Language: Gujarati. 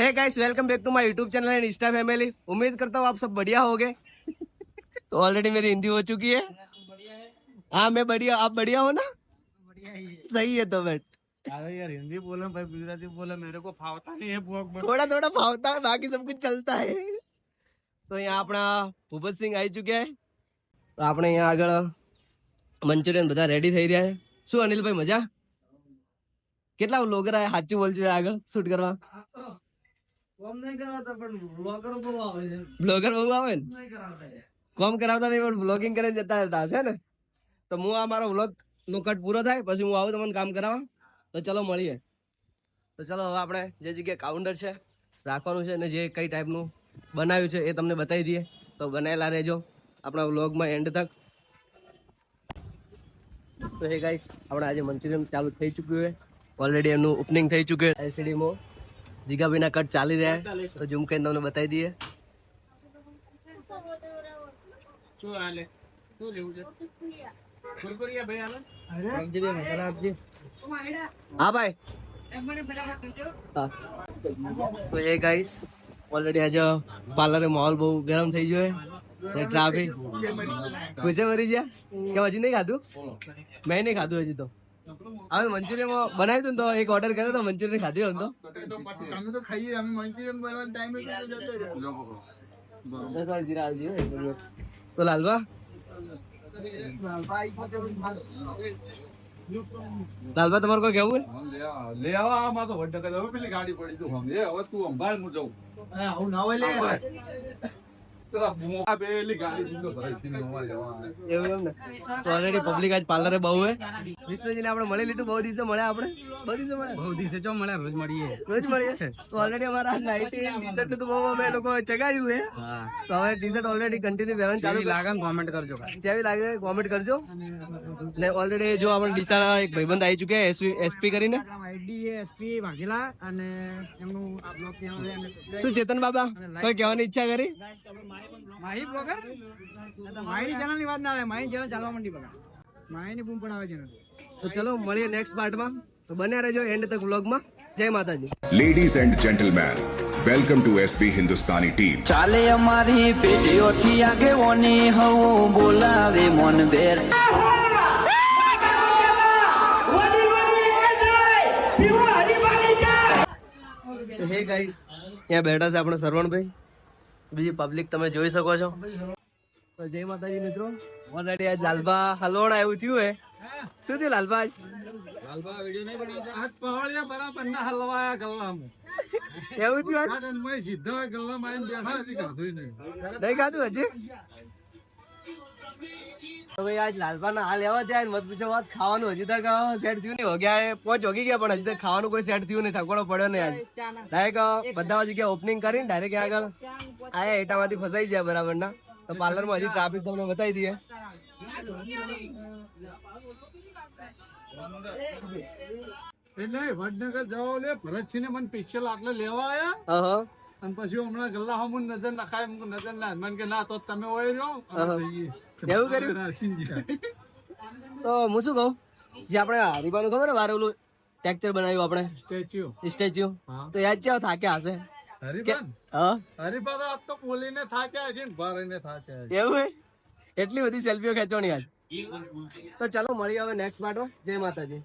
है guys welcome back to my YouTube channel and insta family उम्मीद करता हूँ आप सब बढ़िया होगे तो ऑलरेडी मेरी हिंदी हो चुकी है हाँ मैं बढ़िया आप बढ़िया हो ना सही है तो बेट अरे यार हिंदी बोले भाई गुजराती बोले मेरे को फावता नहीं है बुआ थोड़ा थोड़ा फावता है बाकी सब कुछ चलता है તો અહીંયા આપણા ભૂપતસિંહ આવી ચૂક્યા છે તો આપણે અહીંયા આગળ મંચુરિયન બધા રેડી થઈ રહ્યા છે શું અનિલભાઈ મજા કેટલા વ્લોગર આયા સાચું બોલજો આગળ શૂટ કરવા કોમ નહીં કરાવતા પણ બ્લોગર બહુ આવે છે. બ્લોગર બહુ આવે ને? નહીં કરાવતા કોમ કરાવતા નહીં પણ બ્લોગિંગ કરીને જતા રહેતા ને? તો હું આ મારો વ્લોગ નો કટ પૂરો થાય પછી હું આવું તમને કામ કરાવવા. તો ચલો મળીએ. તો ચલો હવે આપણે જે જગ્યાએ કાઉન્ટર છે રાખવાનું છે અને જે કઈ ટાઈપનું બનાવ્યું છે એ તમને બતાવી દઈએ. તો બનાવેલા રહેજો આપણા વ્લોગમાં એન્ડ તક. તો એ ગાઈસ આપણે આજે મંચુરિયન ચાલુ થઈ ચૂક્યું છે. ઓલરેડી એમનું ઓપનિંગ થઈ ચૂક્યું એલસીડીમાં જીગાભાઈના કટ ચાલી રહ્યા તો ઝૂમ કરીને તમને બતાવી દઈએ. હા ભાઈ. તો એ ગાઈસ ઓલરેડી આજે પાર્લરે માહોલ બહુ ગરમ થઈ ગયો છે. ટ્રાફિક પૂછે મરી ગયા? કે હજી નહીં ખાધું? મેં નહીં ખાધું હજી તો. હવે મંચુરિયન બનાવ્યું હતું તો એક ઓર્ડર કર્યો તો મંચુરિયન ખાધું હતું અમે તો. ખાઈએ અમે મંચુરિયન બનાવવાનો ટાઈમ જતો. તો લાલબા લાલબા તમારે કોઈ કેવું લે આવા આમાં તો વડનગર હવે પેલી ગાડી પડી તું હમ એ હવે તું અંબાળ હું જાઉં આવું ના હોય લે પબ્લિક આજ પાર્લરે બહુ હે વિષ્ણુજીને આપણે મળી લીધું બહુ દિવસે મળ્યા આપણે? બહુ દિવસે મળ્યા? બહુ દિવસે ચો મળે રોજ મળીએ. રોજ મળીએ? તો ઓલરેડી અમારા નાઇટી ટી-શર્ટ તો બહુ અમે લોકો ચગાવ્યું છે. તો હવે ટી-શર્ટ ઓલરેડી કન્ટિન્યુ પહેરવાનું ચાલુ લાગે કોમેન્ટ કરજો જેવી લાગે કોમેન્ટ કરજો. ને ઓલરેડી જો આપણે ડીસાના એક ભાઈબંધ આવી ચૂક્યા એસપી એસપી કરીને. એસપી વાઘેલા અને એમનું શું ચેતન બાબા? કોઈ કહેવાની ઈચ્છા કરી? માહી બ્લોગર માહી ચેનલની વાત ના આવે માહી ચેનલ ચાલવા માંડી બગા માહી ની બૂમ પડાવે ચેનલ તો ચલો મળીએ નેક્સ્ટ પાર્ટમાં તો બન્યા રહેજો એન્ડ તક વ્લોગમાં જય માતાજી. Ladies and gentleman welcome to SB Hindustani team ચાલે અમારી પેઢીઓથી આગેવાની હવું બોલાવે મોન બેર. હે ગાઈસ. ત્યાં બેઠા છે આપણે સરવણભાઈ. બીજી પબ્લિક તમે જોઈ શકો છો. જય માતાજી મિત્રો. ઓલરેડી આજ લાલબા હલોડ આવ્યું થયું હે. શું થયું લાલબા બનાવતા હાથ પહોળ્યા બરાબર ના હલવાયા ગલ્લામ. એવું થયું સીધો ગલ્લામ આવીને બેઠા નહીં નહીં. નહીં ખાધું હજી? તો ભાઈ આજ લાલબા ના હાલ એવા મત પૂછો વાત ખાવાનું હજી તક સેટ થયું નહીં. હો પોચ હોગી ગયા પણ હજી તક ખાવાનું કોઈ સેટ થયું નહીં. ઠકવાનો પડ્યો નહીં આજ. ડાયરેક્ટ બધા જગ્યા ઓપનિંગ કરીને ડાયરેક્ટ આગળ આયા એટામાંથી ફસાઈ ગયા બરાબર ના તો પાર્લરમાં હજી ટ્રાફિક તમને બતાવી દઈએ. એટલે વડનગર જવા લે ભરતસિંહને મને પિક્ચર આટલે લેવા આયા. અને પછી હમણાં ગલ્લા હમું નજર નખાય નજર ના મને કે ના તો તમે ઓય રહ્યો. એવું કર્યું? તો હું શું કહું? જે આપણે હરીબાનું ખબર વારે ઓલું ટેક્ચર બનાવ્યું આપણે? સ્ટેચ્યુ. સ્ટેચ્યુ. તો યાદ છે થાક્યા હશે? હરિભાન? હા? હરિભા તો બોલીને થાક્યા છે ને ભરીને થાક્યા એવું એટલી બધી સેલ્ફીઓ ખેંચવાની આજ. તો ચાલો મળીએ હવે નેક્સ્ટ પાર્ટમાં જય માતાજી.